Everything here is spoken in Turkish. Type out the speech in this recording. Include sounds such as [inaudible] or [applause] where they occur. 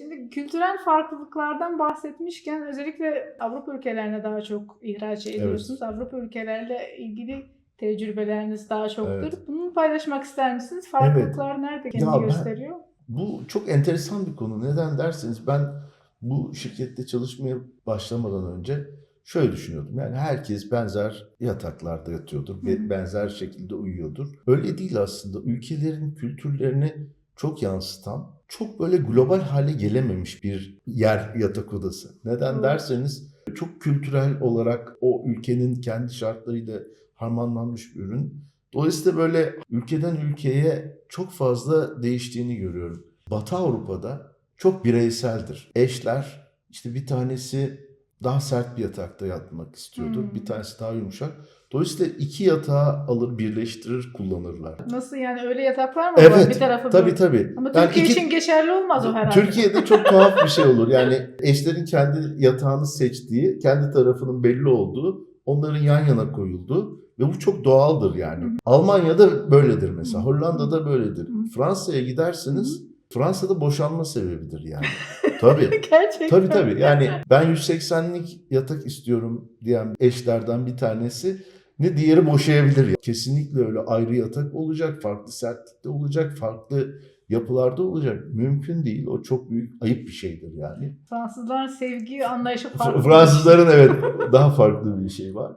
Şimdi kültürel farklılıklardan bahsetmişken özellikle Avrupa ülkelerine daha çok ihraç ediyorsunuz. Avrupa ülkelerle ilgili tecrübeleriniz daha çoktur. Evet. Bunu paylaşmak ister misiniz? Farklılıklar nerede kendini Ya ben- gösteriyor? Bu çok enteresan bir konu. Neden derseniz ben bu şirkette çalışmaya başlamadan önce şöyle düşünüyordum. Yani herkes benzer yataklarda yatıyordur benzer şekilde uyuyordur. Öyle değil aslında. Ülkelerin kültürlerini çok yansıtan, çok böyle global hale gelememiş bir yer yatak odası. Neden Doğru. derseniz çok kültürel olarak o ülkenin kendi şartlarıyla harmanlanmış bir ürün. Dolayısıyla böyle ülkeden ülkeye çok fazla değiştiğini görüyorum. Batı Avrupa'da çok bireyseldir. Eşler işte bir tanesi daha sert bir yatakta yatmak istiyordur. Hmm. Bir tanesi daha yumuşak. Dolayısıyla iki yatağı alır, birleştirir, kullanırlar. Nasıl yani öyle yataklar mı var? Evet, Bir tarafı Tabii böyle. tabii. Ama Yani Türkiye iki- için geçerli olmaz o herhalde. Türkiye'de çok tuhaf bir şey [laughs] olur. Yani eşlerin kendi yatağını seçtiği, kendi tarafının belli olduğu, onların yan yana koyulduğu ve bu çok doğaldır yani. Hı hı. Almanya'da böyledir mesela. Hollanda'da böyledir. Fransa'ya giderseniz Fransa'da boşanma sebebidir yani. [laughs] tabii. [laughs] Gerçekten. Tabii tabii. Yani ben 180'lik yatak istiyorum diyen eşlerden bir tanesi ne diğeri boşayabilir. ya. Kesinlikle öyle ayrı yatak olacak, farklı sertlikte olacak, farklı yapılarda olacak. Mümkün değil. O çok büyük ayıp bir şeydir yani. Fransızların sevgi anlayışı farklı. Fransızların evet daha farklı bir şey var.